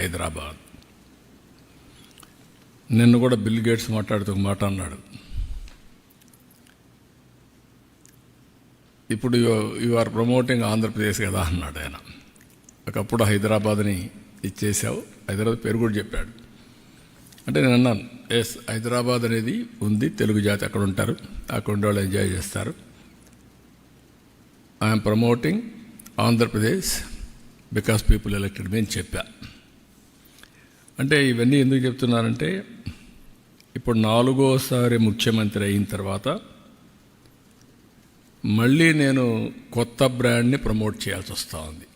హైదరాబాద్. నిన్ను కూడా bill gates మాట్లాడుతూ ఒక మాట అన్నాడు. ఇప్పుడు యు ఆర్ ప్రమోటింగ్ ఆంధ్రప్రదేశ్ కదా అన్నాడు ఆయన. ఒకప్పుడు హైదరాబాద్ని ఇచ్చేసావు హైదరాబాద్ పేరు కూడా చెప్పాడు. అంటే నేను అన్నాను ఎస్ హైదరాబాద్ అనేది ఉంది తెలుగు జాతి అక్కడ ఉంటారు అక్కడ ఉండే వాళ్ళు ఎంజాయ్ చేస్తారు I'm promoting Andhra Pradesh because people elected me అని చెప్పాను అంటే ఇవన్నీ ఎందుకు చెప్తున్నానంటే ఇప్పుడు నాలుగోసారి ముఖ్యమంత్రి అయిన తర్వాత మళ్ళీ నేను కొత్త బ్రాండ్ని ప్రమోట్ చేయాల్సి వస్తూ ఉంది.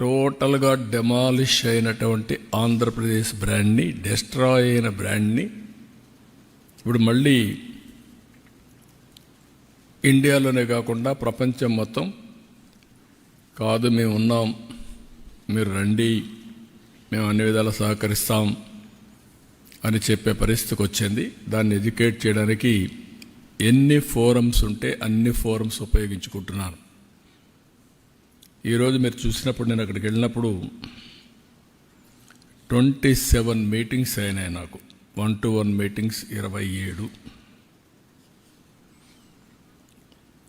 టోటల్గా డెమాలిష్ అయినటువంటి ఆంధ్రప్రదేశ్ బ్రాండ్ని డెస్ట్రాయ్ అయిన బ్రాండ్ని ఇప్పుడు మళ్ళీ ఇండియాలోనే కాకుండా ప్రపంచం మొత్తం కాదు మేము ఉన్నాం మీరు రండి మేము అన్ని విధాలా సహకరిస్తాం అని చెప్పే పరిస్థితికి వచ్చింది. దాన్ని ఎడ్యుకేట్ చేయడానికి ఎన్ని ఫోరమ్స్ ఉంటే అన్ని ఫోరమ్స్ ఉపయోగించుకుంటున్నాను. ఈరోజు మీరు చూసినప్పుడు నేను అక్కడికి వెళ్ళినప్పుడు ట్వంటీ సెవెన్ మీటింగ్స్ అయినాయి నాకు. వన్ టు వన్ మీటింగ్స్ ఇరవై ఏడు.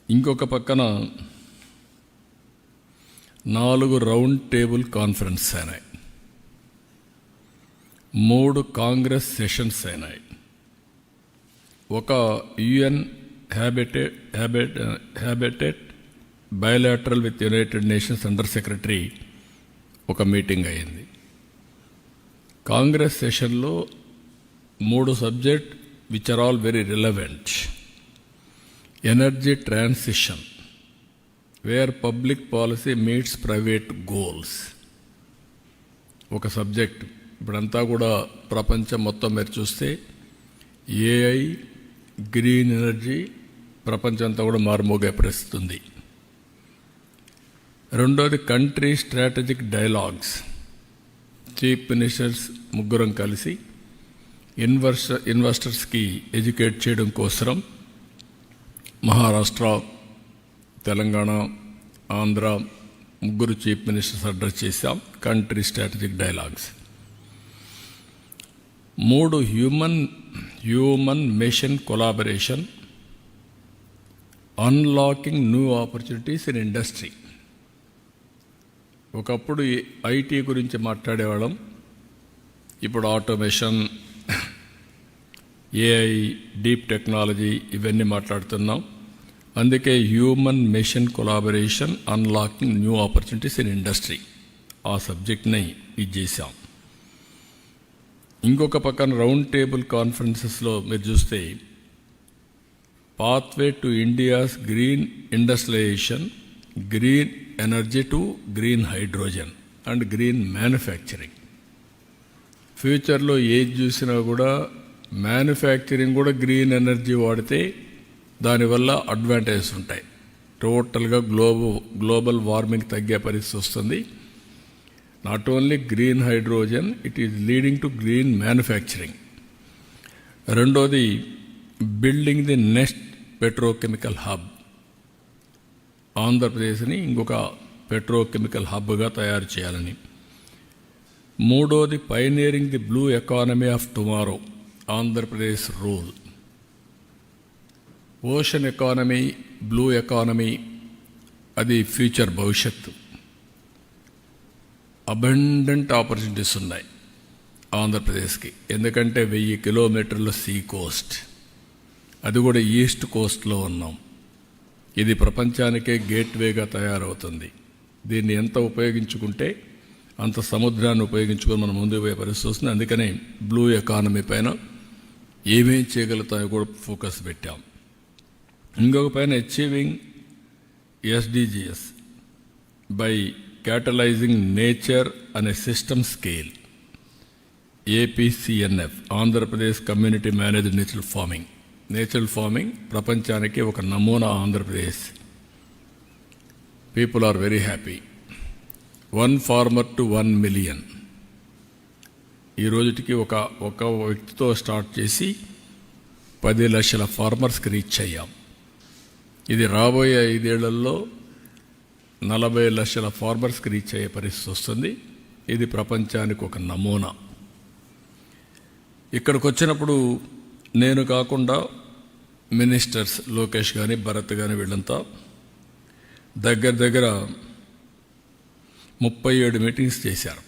ఇంకొక పక్కన నాలుగు రౌండ్ టేబుల్ కాన్ఫరెన్స్ అయినాయి. మూడు కాంగ్రెస్ సెషన్స్ అయినాయి. ఒక UN habitat habit habitat bilateral with United Nations under secretary ఒక మీటింగ్ అయింది. కాంగ్రెస్ సెషన్లో మూడు subject which are all very relevant energy transition where public policy meets private goals. ఒక సబ్జెక్ట్ ఇప్పుడంతా కూడా ప్రపంచం మొత్తం మీరు చూస్తే ఏఐ గ్రీన్ ఎనర్జీ ప్రపంచం అంతా కూడా మారుమోగే పరిస్థితి ఉంది రెండోది country strategic dialogues chief ministers ముగ్గురం కలిసి ఇన్వర్స్ ఇన్వెస్టర్స్కి ఎడ్యుకేట్ చేయడం కోసరం. మహారాష్ట్ర తెలంగాణ ఆంధ్ర ముగ్గురు చీఫ్ మినిస్టర్స్ అడ్రస్ చేశాం. కంట్రీ స్ట్రాటజిక్ డైలాగ్స్ మూడు human human machine collaboration unlocking new opportunities in industry ఒకప్పుడు ఐటీ గురించి మాట్లాడేవాళ్ళం. ఇప్పుడు ఆటోమేషన్ ఏఐ డీప్ టెక్నాలజీ ఇవన్నీ మాట్లాడుతున్నాం. అందుకే human machine collaboration unlocking new opportunities in industry ఆ సబ్జెక్ట్ని ఇది చేశాం. ఇంకొక పక్కన రౌండ్ టేబుల్ కాన్ఫరెన్సెస్లో మీరు చూస్తే pathway to India's green industrialisation green energy to green hydrogen and green manufacturing ఫ్యూచర్లో ఏది చూసినా కూడా మ్యానుఫ్యాక్చరింగ్ కూడా గ్రీన్ ఎనర్జీ వాడితే దానివల్ల అడ్వాంటేజెస్ ఉంటాయి. టోటల్గా గ్లోబల్ గ్లోబల్ వార్మింగ్ తగ్గే పరిస్థితి వస్తుంది. Not only green hydrogen it is leading to green manufacturing రెండోది building the next petrochemical hub ఆంధ్రప్రదేశ్ని ఇంకొక పెట్రోకెమికల్ హబ్గా తయారు చేయాలని. మూడోది pioneering the blue economy of tomorrow Andhra Pradesh rule ocean economy blue economy అది ఫ్యూచర్ భవిష్యత్తు. అబండెంట్ ఆపర్చునిటీస్ ఉన్నాయి ఆంధ్రప్రదేశ్కి. ఎందుకంటే వెయ్యి కిలోమీటర్ల సీ కోస్ట్. అది కూడా ఈస్ట్ కోస్ట్లో ఉన్నాం. ఇది ప్రపంచానికే గేట్వేగా తయారవుతుంది. దీన్ని ఎంత ఉపయోగించుకుంటే అంత సముద్రాన్ని ఉపయోగించుకొని మనం ముందుకు పోయే పరిస్థితి వస్తుంది. అందుకనే బ్లూ ఎకానమీ పైన ఏమేం చేయగలుగుతాయో కూడా ఫోకస్ పెట్టాం. ఇంకొక పైన achieving SDGs by catalysing nature అనే system scale APCNF Andhra Pradesh community managed natural farming natural farming ప్రపంచానికి ఒక నమూనా Andhra Pradesh people are very happy one farmer to one million ఈ రోజుటికి ఒక ఒక వ్యక్తితో స్టార్ట్ చేసి పది లక్షల ఫార్మర్స్కి రీచ్ అయ్యాం. ఇది రాబోయే ఐదేళ్ళలో నలభై లక్షల ఫార్మర్స్కి రీచ్ అయ్యే పరిస్థితి వస్తుంది. ఇది ప్రపంచానికి ఒక నమూనా. ఇక్కడికి వచ్చినప్పుడు నేను కాకుండా మినిస్టర్స్ లోకేష్ కానీ భరత్ కానీ వీళ్ళంతా దగ్గర దగ్గర ముప్పై ఏడు మీటింగ్స్ చేశారు.